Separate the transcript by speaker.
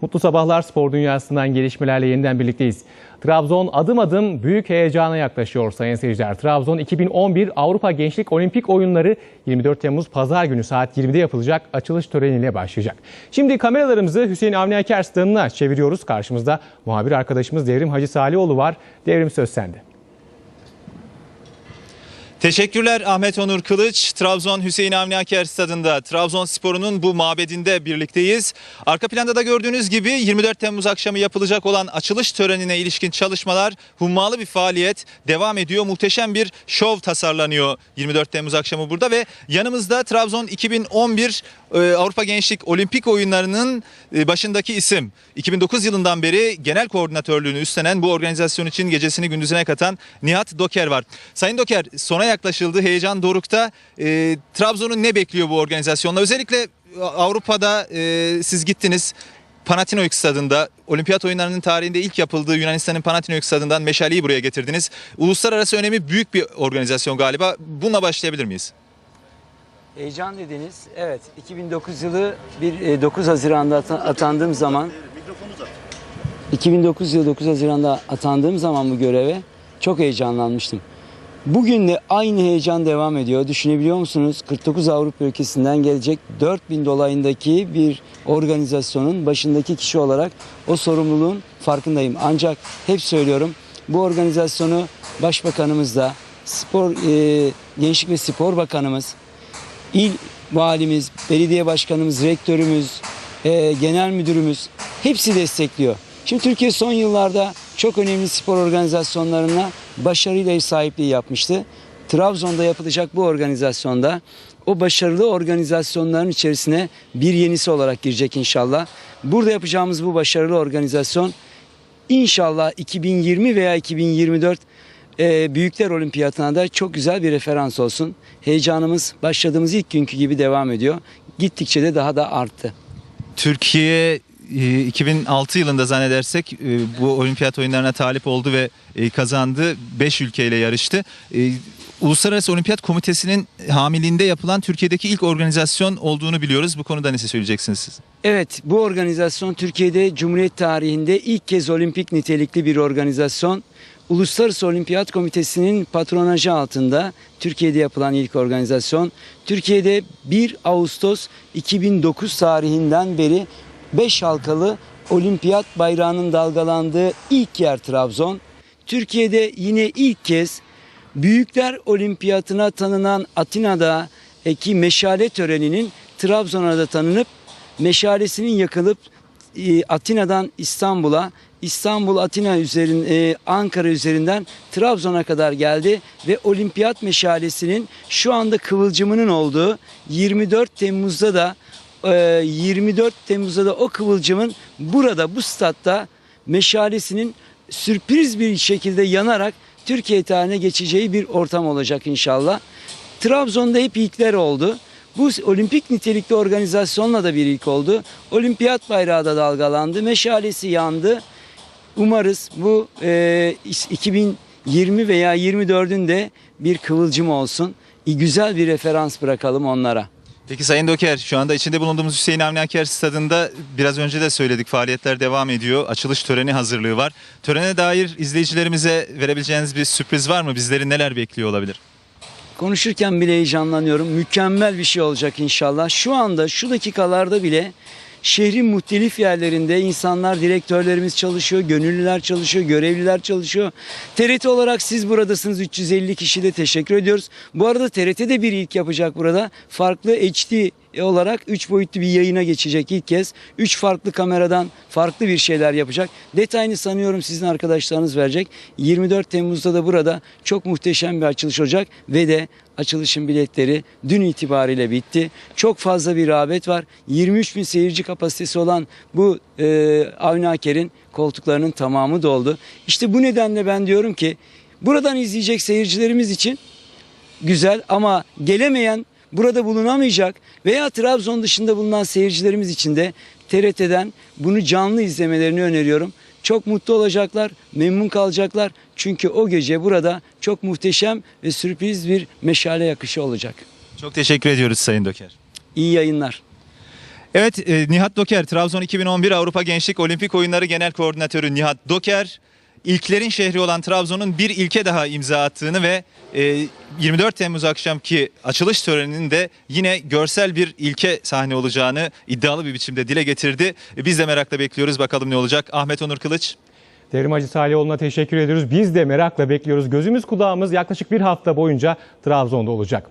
Speaker 1: Mutlu sabahlar spor dünyasından gelişmelerle yeniden birlikteyiz. Trabzon adım adım büyük heyecana yaklaşıyor sayın seyirciler. Trabzon 2011 Avrupa Gençlik Olimpik Oyunları 24 Temmuz Pazar günü saat 20'de yapılacak açılış töreniyle başlayacak. Şimdi kameralarımızı Hüseyin Avni Aker çeviriyoruz. Karşımızda muhabir arkadaşımız Devrim Hacı Salihoğlu var. Devrim söz sende.
Speaker 2: Teşekkürler Ahmet Onur Kılıç. Trabzon Hüseyin Avni Aker stadında Trabzonspor'un bu mabedinde birlikteyiz. Arka planda da gördüğünüz gibi 24 Temmuz akşamı yapılacak olan açılış törenine ilişkin çalışmalar hummalı bir faaliyet devam ediyor. Muhteşem bir şov tasarlanıyor 24 Temmuz akşamı burada ve yanımızda Trabzon 2011 e, Avrupa Gençlik Olimpik Oyunları'nın e, başındaki isim. 2009 yılından beri genel koordinatörlüğünü üstlenen bu organizasyon için gecesini gündüzüne katan Nihat Doker var. Sayın Doker sona yaklaşıldı heyecan dorukta. E, Trabzon'un ne bekliyor bu organizasyonla? Özellikle Avrupa'da e, siz gittiniz. Panathinaikos stadında olimpiyat oyunlarının tarihinde ilk yapıldığı Yunanistan'ın Panathinaikos stadından meşaleyi buraya getirdiniz. Uluslararası önemi büyük bir organizasyon galiba. Bununla başlayabilir miyiz?
Speaker 3: Heyecan dediniz. Evet, 2009 yılı bir e, 9 Haziran'da ata- atandığım zaman 2009 yılı 9 Haziran'da atandığım zaman bu göreve çok heyecanlanmıştım. Bugün de aynı heyecan devam ediyor. Düşünebiliyor musunuz? 49 Avrupa ülkesinden gelecek 4000 dolayındaki bir organizasyonun başındaki kişi olarak o sorumluluğun farkındayım. Ancak hep söylüyorum bu organizasyonu Başbakanımız Spor e, Gençlik ve Spor Bakanımız, İl valimiz, belediye başkanımız, rektörümüz, e, genel müdürümüz hepsi destekliyor. Şimdi Türkiye son yıllarda çok önemli spor organizasyonlarına başarıyla ev sahipliği yapmıştı. Trabzon'da yapılacak bu organizasyonda o başarılı organizasyonların içerisine bir yenisi olarak girecek inşallah. Burada yapacağımız bu başarılı organizasyon İnşallah 2020 veya 2024 e, Büyükler Olimpiyatına da çok güzel bir referans olsun. Heyecanımız başladığımız ilk günkü gibi devam ediyor. Gittikçe de daha da arttı.
Speaker 2: Türkiye e, 2006 yılında zannedersek e, bu olimpiyat oyunlarına talip oldu ve e, kazandı. 5 ülkeyle yarıştı. E, Uluslararası Olimpiyat Komitesi'nin hamiliğinde yapılan Türkiye'deki ilk organizasyon olduğunu biliyoruz. Bu konuda ne söyleyeceksiniz siz?
Speaker 3: Evet bu organizasyon Türkiye'de Cumhuriyet tarihinde ilk kez olimpik nitelikli bir organizasyon. Uluslararası Olimpiyat Komitesi'nin patronajı altında Türkiye'de yapılan ilk organizasyon. Türkiye'de 1 Ağustos 2009 tarihinden beri 5 halkalı olimpiyat bayrağının dalgalandığı ilk yer Trabzon. Türkiye'de yine ilk kez Büyükler Olimpiyatına tanınan Atina'daki meşale töreninin Trabzon'a da tanınıp meşalesinin yakılıp e, Atina'dan İstanbul'a, İstanbul Atina üzerin e, Ankara üzerinden Trabzon'a kadar geldi ve olimpiyat meşalesinin şu anda kıvılcımının olduğu 24 Temmuz'da da e, 24 Temmuz'da da o kıvılcımın burada bu statta meşalesinin sürpriz bir şekilde yanarak Türkiye tarihine geçeceği bir ortam olacak inşallah. Trabzon'da hep ilkler oldu. Bu olimpik nitelikli organizasyonla da bir ilk oldu. Olimpiyat bayrağı da dalgalandı, meşalesi yandı. Umarız bu e, 2020 veya 24'ün de bir kıvılcım olsun. Güzel bir referans bırakalım onlara.
Speaker 2: Peki Sayın Doker şu anda içinde bulunduğumuz Hüseyin Avni Aker stadında biraz önce de söyledik faaliyetler devam ediyor. Açılış töreni hazırlığı var. Törene dair izleyicilerimize verebileceğiniz bir sürpriz var mı? Bizleri neler bekliyor olabilir?
Speaker 3: Konuşurken bile heyecanlanıyorum. Mükemmel bir şey olacak inşallah. Şu anda şu dakikalarda bile şehrin muhtelif yerlerinde insanlar, direktörlerimiz çalışıyor, gönüllüler çalışıyor, görevliler çalışıyor. TRT olarak siz buradasınız 350 kişiyle teşekkür ediyoruz. Bu arada TRT de bir ilk yapacak burada. Farklı HD olarak 3 boyutlu bir yayına geçecek ilk kez. 3 farklı kameradan farklı bir şeyler yapacak. Detayını sanıyorum sizin arkadaşlarınız verecek. 24 Temmuz'da da burada çok muhteşem bir açılış olacak ve de açılışın biletleri dün itibariyle bitti. Çok fazla bir rağbet var. 23 bin seyirci kapasitesi olan bu e, Avni Aker'in koltuklarının tamamı doldu. İşte bu nedenle ben diyorum ki buradan izleyecek seyircilerimiz için güzel ama gelemeyen burada bulunamayacak veya Trabzon dışında bulunan seyircilerimiz için de TRT'den bunu canlı izlemelerini öneriyorum. Çok mutlu olacaklar, memnun kalacaklar. Çünkü o gece burada çok muhteşem ve sürpriz bir meşale yakışı olacak.
Speaker 2: Çok teşekkür ediyoruz Sayın Doker.
Speaker 3: İyi yayınlar.
Speaker 2: Evet e, Nihat Doker, Trabzon 2011 Avrupa Gençlik Olimpik Oyunları Genel Koordinatörü Nihat Doker, ilklerin şehri olan Trabzon'un bir ilke daha imza attığını ve e, 24 Temmuz akşamki açılış töreninin de yine görsel bir ilke sahne olacağını iddialı bir biçimde dile getirdi. E, Biz de merakla bekliyoruz bakalım ne olacak. Ahmet Onur Kılıç.
Speaker 1: Devrim Hacı Salihoğlu'na teşekkür ediyoruz. Biz de merakla bekliyoruz. Gözümüz kulağımız yaklaşık bir hafta boyunca Trabzon'da olacak.